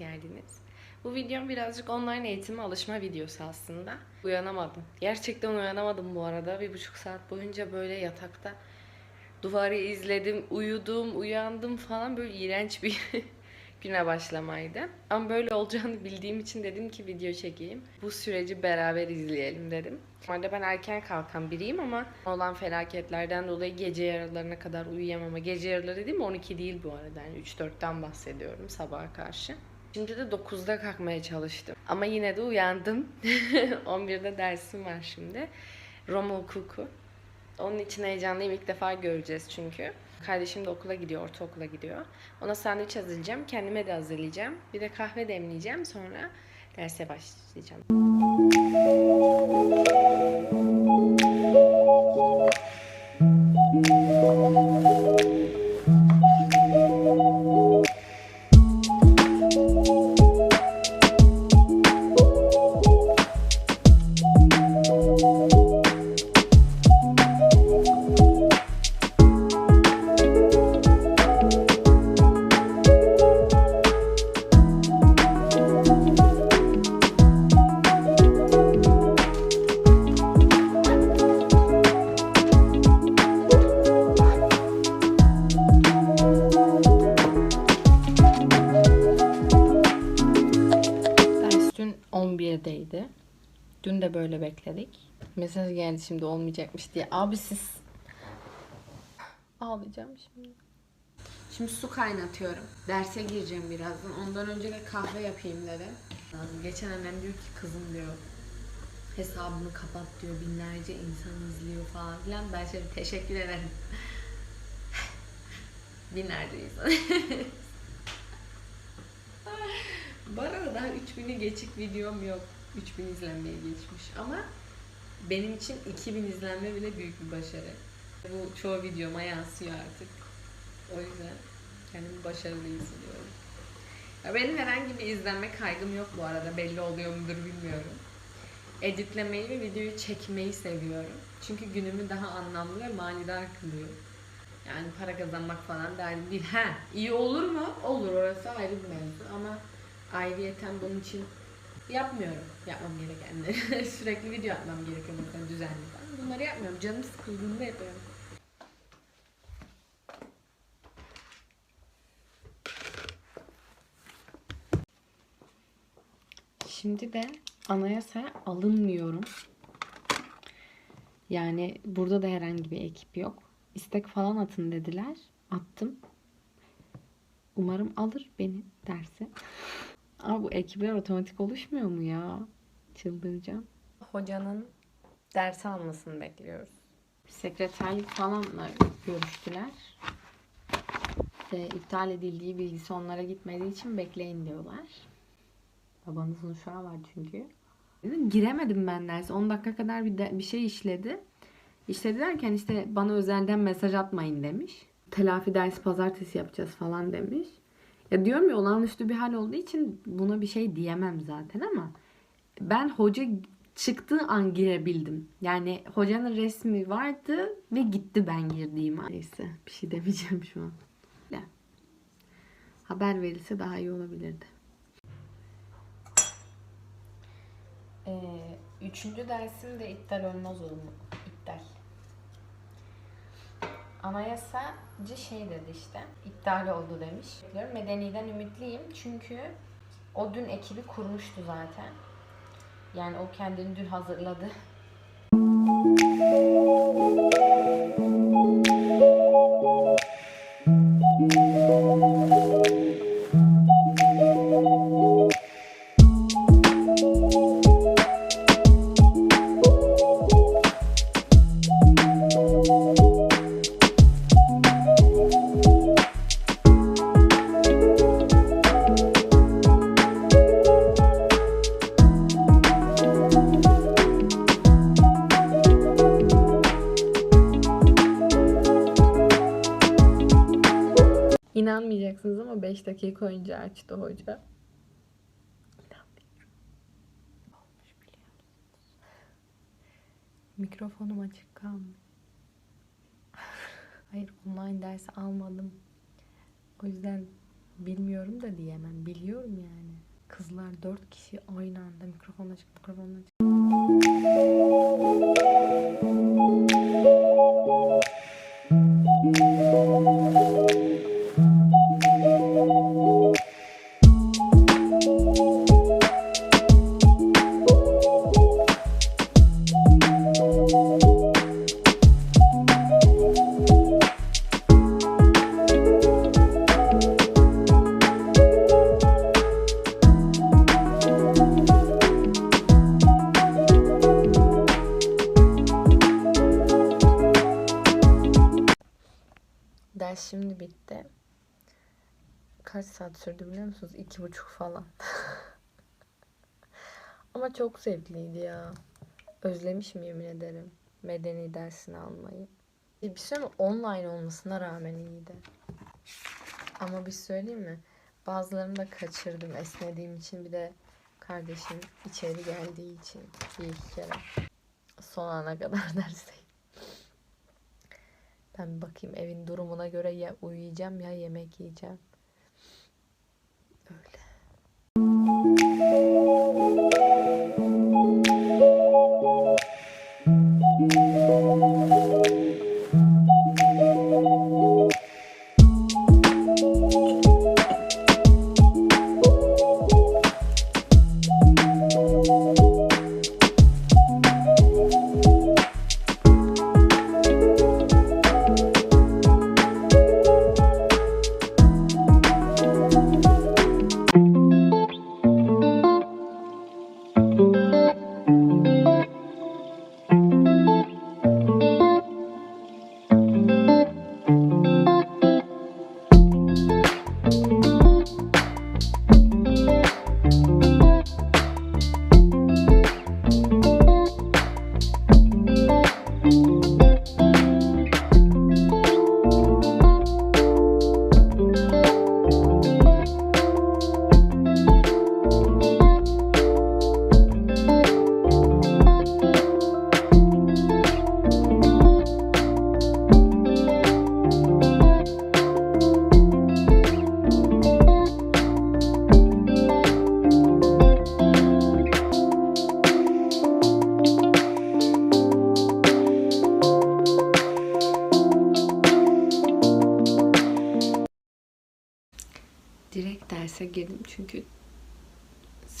geldiniz. Bu videom birazcık online eğitime alışma videosu aslında. Uyanamadım. Gerçekten uyanamadım bu arada. Bir buçuk saat boyunca böyle yatakta duvarı izledim, uyudum, uyandım falan böyle iğrenç bir güne başlamaydı. Ama böyle olacağını bildiğim için dedim ki video çekeyim. Bu süreci beraber izleyelim dedim. Normalde ben erken kalkan biriyim ama olan felaketlerden dolayı gece yarılarına kadar uyuyamama. Gece yarıları değil mi? 12 değil bu arada. Yani 3-4'ten bahsediyorum sabaha karşı. Şimdi de 9'da kalkmaya çalıştım. Ama yine de uyandım. 11'de dersim var şimdi. Roma hukuku. Onun için heyecanlıyım. İlk defa göreceğiz çünkü. Kardeşim de okula gidiyor, ortaokula gidiyor. Ona sandviç hazırlayacağım. Kendime de hazırlayacağım. Bir de kahve demleyeceğim. Sonra derse başlayacağım. Şimdi olmayacakmış diye. Abi siz... Ağlayacağım şimdi. Şimdi su kaynatıyorum. Derse gireceğim birazdan. Ondan önce de kahve yapayım dedim. Geçen annem diyor ki kızım diyor hesabını kapat diyor binlerce insan izliyor falan filan. Ben şöyle teşekkür ederim. binlerce insan. Bu arada daha 3000'i geçik videom yok. 3000 izlenmeye geçmiş ama benim için 2000 izlenme bile büyük bir başarı. Bu çoğu videoma yansıyor artık. O yüzden kendimi başarılı hissediyorum. Benim herhangi bir izlenme kaygım yok bu arada. Belli oluyor mudur bilmiyorum. Editlemeyi ve videoyu çekmeyi seviyorum. Çünkü günümü daha anlamlı ve manidar kılıyor. Yani para kazanmak falan derdim değil. Ha, iyi olur mu? Olur orası ayrı bir mevzu ama ayrıyeten bunun için yapmıyorum. Yapmam gerekenleri. Sürekli video atmam gerekiyor mesela düzenli. Bunları yapmıyorum. Canım sıkıldığında yapıyorum. Şimdi de anayasaya alınmıyorum. Yani burada da herhangi bir ekip yok. İstek falan atın dediler. Attım. Umarım alır beni derse. Ama bu ekipler otomatik oluşmuyor mu ya? Çıldıracağım. Hocanın ders almasını bekliyoruz. Sekreterlik falanla görüştüler. İşte iptal edildiği bilgisi onlara gitmediği için bekleyin diyorlar. Babanızın uşağı var çünkü. Giremedim ben derse. 10 dakika kadar bir, de- bir şey işledi. İşledi derken işte bana özelden mesaj atmayın demiş. Telafi dersi pazartesi yapacağız falan demiş. Ya diyorum ya olağanüstü bir hal olduğu için buna bir şey diyemem zaten ama ben hoca çıktığı an girebildim. Yani hocanın resmi vardı ve gitti ben girdiğim an. Neyse bir şey demeyeceğim şu an. Ya. Haber verilse daha iyi olabilirdi. Ee, üçüncü dersim de iptal olmaz olur mu? İptal. Anayasacı şey dedi işte. iptal oldu demiş. Bekliyorum. Medeniden ümitliyim çünkü o dün ekibi kurmuştu zaten. Yani o kendini dün hazırladı. Dakika önce açtı hoca. Mikrofonum açık kalmıyor. Hayır online ders almadım. O yüzden Bilmiyorum da diyemem. Biliyorum yani. Kızlar dört kişi aynı anda mikrofon açık mikrofon açık. İki buçuk falan. Ama çok zevkliydi ya. Özlemişim yemin ederim. Medeni dersini almayı. Bir şey mi? Online olmasına rağmen iyiydi. Ama bir söyleyeyim mi? Bazılarını da kaçırdım esnediğim için. Bir de kardeşim içeri geldiği için. Bir iki kere. Son ana kadar dersteyim. Ben bakayım evin durumuna göre ya uyuyacağım ya yemek yiyeceğim.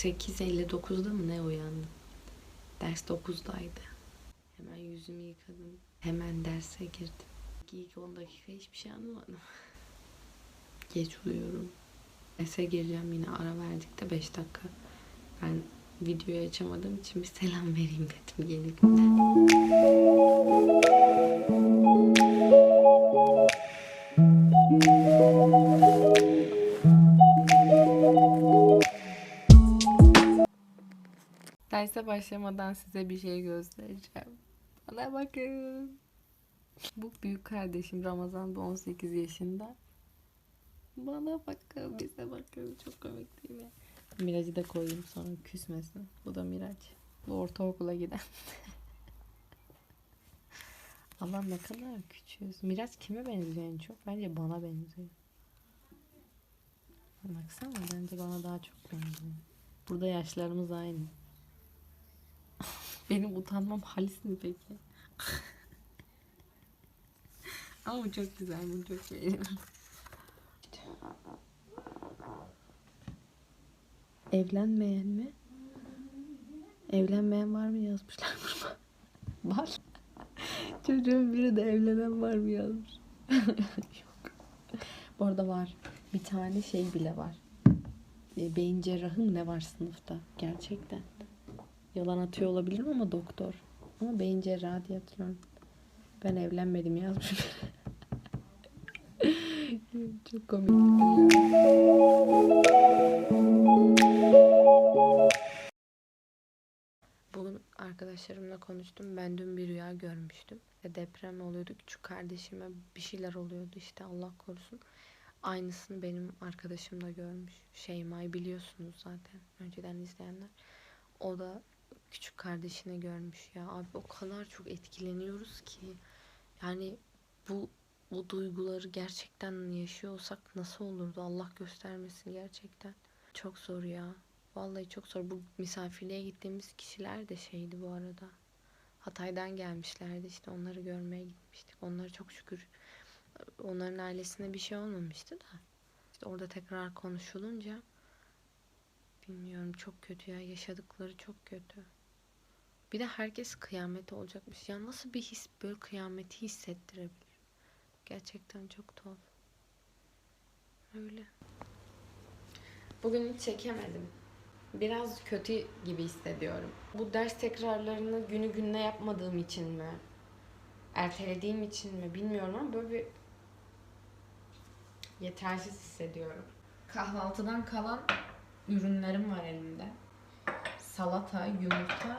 8.59'da mı ne uyandım. Ders 9'daydı. Hemen yüzümü yıkadım. Hemen derse girdim. İlk 10 dakika hiçbir şey anlamadım. Geç uyuyorum. Derse gireceğim yine ara verdik de 5 dakika. Ben videoyu açamadığım için bir selam vereyim dedim yeni. Derse başlamadan size bir şey göstereceğim. Bana bakın. Bu büyük kardeşim Ramazan bu 18 yaşında. Bana bakın, bize bakın. Çok komik değil mi? Miraç'ı da koyayım sonra küsmesin. Bu da Miraç. Bu ortaokula giden. Allah ne kadar küçüğüz. Miraç kime benziyor en çok? Bence bana benziyor. Baksana bence bana daha çok benziyor. Burada yaşlarımız aynı. Benim utanmam halis mi peki? Ama bu çok güzel, bunu çok beğeniyorum. Evlenmeyen mi? Evlenmeyen var mı yazmışlar burada. Var. Çocuğun biri de evlenen var mı yazmış. Yok. Bu arada var. Bir tane şey bile var. E, Beyin cerrahı mı ne var sınıfta? Gerçekten. Yalan atıyor olabilirim ama doktor. Ama beyin cerrahı diye hatırlıyorum. Ben evlenmedim yazmış. Çok komik. Bugün arkadaşlarımla konuştum. Ben dün bir rüya görmüştüm. Deprem oluyordu. Küçük kardeşime bir şeyler oluyordu işte Allah korusun. Aynısını benim arkadaşım da görmüş. Şeyma'yı biliyorsunuz zaten. Önceden izleyenler. O da küçük kardeşini görmüş ya. Abi o kadar çok etkileniyoruz ki. Yani bu o duyguları gerçekten yaşıyorsak nasıl olurdu Allah göstermesin gerçekten. Çok zor ya. Vallahi çok zor. Bu misafirliğe gittiğimiz kişiler de şeydi bu arada. Hatay'dan gelmişlerdi işte onları görmeye gitmiştik. Onlara çok şükür onların ailesine bir şey olmamıştı da. İşte orada tekrar konuşulunca bilmiyorum çok kötü ya yaşadıkları çok kötü. Bir de herkes kıyamet olacakmış. Ya nasıl bir his böyle kıyameti hissettirebilir? Gerçekten çok tuhaf. Öyle. Bugün hiç çekemedim. Biraz kötü gibi hissediyorum. Bu ders tekrarlarını günü gününe yapmadığım için mi? Ertelediğim için mi bilmiyorum ama böyle bir yetersiz hissediyorum. Kahvaltıdan kalan ürünlerim var elimde. Salata, yumurta,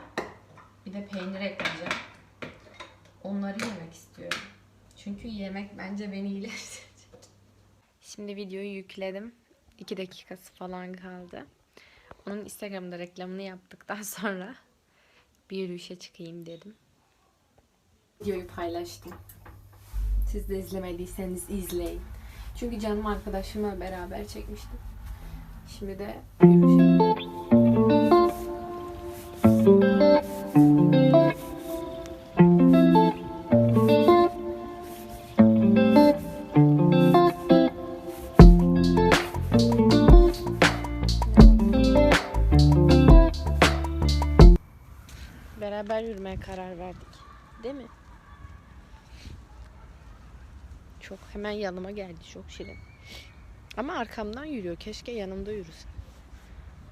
bir de peynir ekleyeceğim. Onları yemek istiyorum. Çünkü yemek bence beni iyileştirecek. Şimdi videoyu yükledim. 2 dakikası falan kaldı. Onun Instagram'da reklamını yaptıktan sonra bir yürüyüşe çıkayım dedim. Videoyu paylaştım. Siz de izlemediyseniz izleyin. Çünkü canım arkadaşımla beraber çekmiştim. Şimdi de yürüyüşe Beraber yürümeye karar verdik. Değil mi? Çok hemen yanıma geldi çok şirin. Ama arkamdan yürüyor. Keşke yanımda yürüse.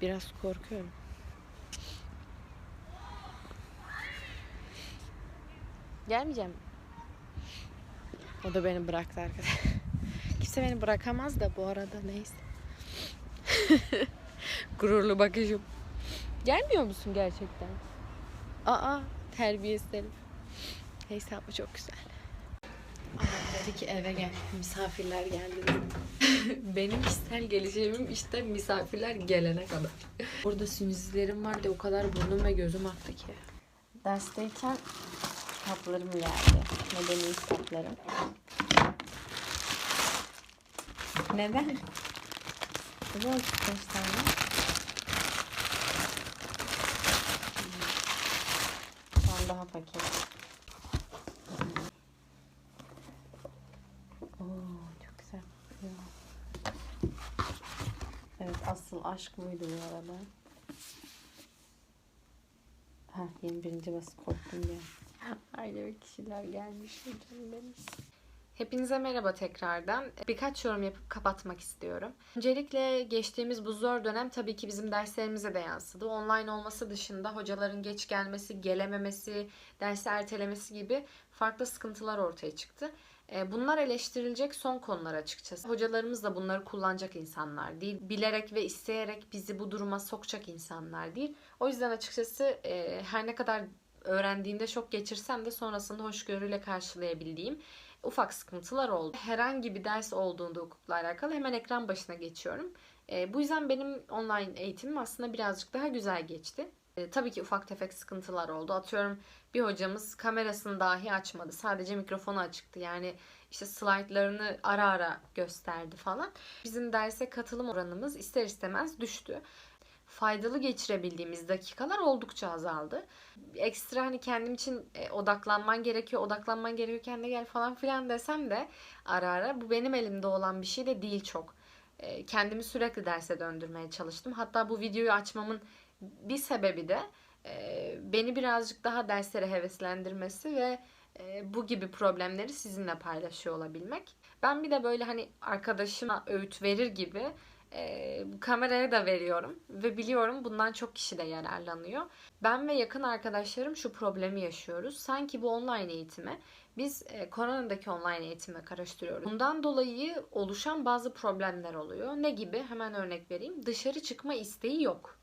Biraz korkuyorum. Gelmeyeceğim. O da beni bıraktı arkadaşlar. Kimse beni bırakamaz da bu arada neyse. Gururlu bakışım. Gelmiyor musun gerçekten? Aa terbiyesiz herif. Neyse ama çok güzel. Annem dedi ki eve gel. Misafirler geldi. Benim kişisel gelişimim işte misafirler gelene kadar. Burada sinüzlerim var diye o kadar burnum ve gözüm aktı ki. Dersteyken kitaplarım geldi. Medeni kitaplarım. Neden? Bu kaç tane? Şu an daha paket. Oo, çok güzel. Evet asıl aşk buydu bu arada. Ha 21. bası korktum ya. Aile ve kişiler gelmiş canım benim. Hepinize merhaba tekrardan. Birkaç yorum yapıp kapatmak istiyorum. Öncelikle geçtiğimiz bu zor dönem tabii ki bizim derslerimize de yansıdı. Online olması dışında hocaların geç gelmesi, gelememesi, dersi ertelemesi gibi farklı sıkıntılar ortaya çıktı. E, Bunlar eleştirilecek son konular açıkçası. Hocalarımız da bunları kullanacak insanlar değil. Bilerek ve isteyerek bizi bu duruma sokacak insanlar değil. O yüzden açıkçası e, her ne kadar öğrendiğimde şok geçirsem de sonrasında hoşgörüyle karşılayabildiğim ufak sıkıntılar oldu. Herhangi bir ders olduğunda hukukla alakalı hemen ekran başına geçiyorum. E, bu yüzden benim online eğitimim aslında birazcık daha güzel geçti. E, tabii ki ufak tefek sıkıntılar oldu. Atıyorum bir hocamız kamerasını dahi açmadı. Sadece mikrofonu açıktı. Yani işte slaytlarını ara ara gösterdi falan. Bizim derse katılım oranımız ister istemez düştü. Faydalı geçirebildiğimiz dakikalar oldukça azaldı. Ekstra hani kendim için e, odaklanman gerekiyor, odaklanman gerekiyor de gel falan filan desem de ara ara bu benim elimde olan bir şey de değil çok. E, kendimi sürekli derse döndürmeye çalıştım. Hatta bu videoyu açmamın bir sebebi de e, beni birazcık daha derslere heveslendirmesi ve e, bu gibi problemleri sizinle paylaşıyor olabilmek. Ben bir de böyle hani arkadaşıma öğüt verir gibi e, kameraya da veriyorum ve biliyorum bundan çok kişi de yararlanıyor. Ben ve yakın arkadaşlarım şu problemi yaşıyoruz. Sanki bu online eğitime biz e, koronadaki online eğitime karıştırıyoruz. Bundan dolayı oluşan bazı problemler oluyor. Ne gibi? Hemen örnek vereyim. Dışarı çıkma isteği yok.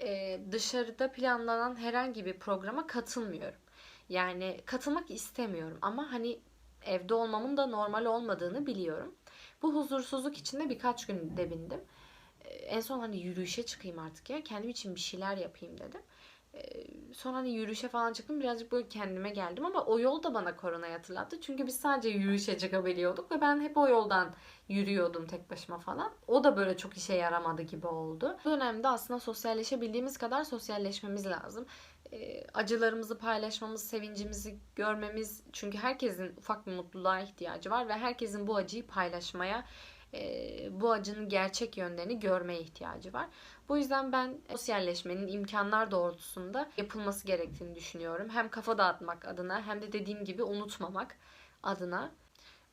E, dışarıda planlanan herhangi bir programa katılmıyorum. Yani katılmak istemiyorum ama hani evde olmamın da normal olmadığını biliyorum. Bu huzursuzluk içinde birkaç gün debindim. Ee, En son hani yürüyüşe çıkayım artık ya. Kendim için bir şeyler yapayım dedim. Ee, sonra hani yürüyüşe falan çıktım. Birazcık böyle kendime geldim ama o yol da bana koronayı hatırlattı. Çünkü biz sadece yürüyüşe çıkabiliyorduk ve ben hep o yoldan yürüyordum tek başıma falan. O da böyle çok işe yaramadı gibi oldu. Bu dönemde aslında sosyalleşebildiğimiz kadar sosyalleşmemiz lazım. Ee, acılarımızı paylaşmamız, sevincimizi görmemiz. Çünkü herkesin ufak bir mutluluğa ihtiyacı var ve herkesin bu acıyı paylaşmaya, e, bu acının gerçek yönlerini görmeye ihtiyacı var. Bu yüzden ben sosyalleşmenin imkanlar doğrultusunda yapılması gerektiğini düşünüyorum. Hem kafa dağıtmak adına hem de dediğim gibi unutmamak adına.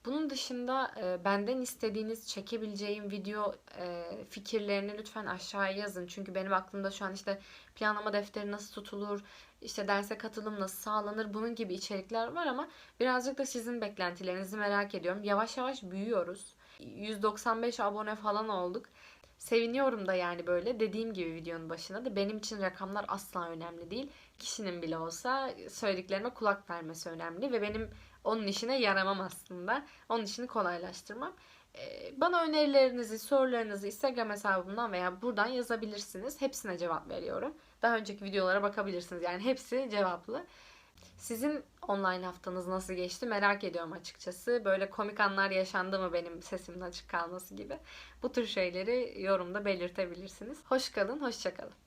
Bunun dışında e, benden istediğiniz çekebileceğim video e, fikirlerini lütfen aşağıya yazın. Çünkü benim aklımda şu an işte planlama defteri nasıl tutulur, işte derse katılım nasıl sağlanır bunun gibi içerikler var ama birazcık da sizin beklentilerinizi merak ediyorum. Yavaş yavaş büyüyoruz. 195 abone falan olduk. Seviniyorum da yani böyle dediğim gibi videonun başında da benim için rakamlar asla önemli değil. Kişinin bile olsa söylediklerime kulak vermesi önemli ve benim onun işine yaramam aslında. Onun işini kolaylaştırmam. Ee, Bana önerilerinizi, sorularınızı Instagram hesabımdan veya buradan yazabilirsiniz. Hepsine cevap veriyorum. Daha önceki videolara bakabilirsiniz. Yani hepsi cevaplı. Sizin online haftanız nasıl geçti merak ediyorum açıkçası. Böyle komik anlar yaşandı mı benim sesimin açık kalması gibi. Bu tür şeyleri yorumda belirtebilirsiniz. Hoş kalın, hoşça kalın.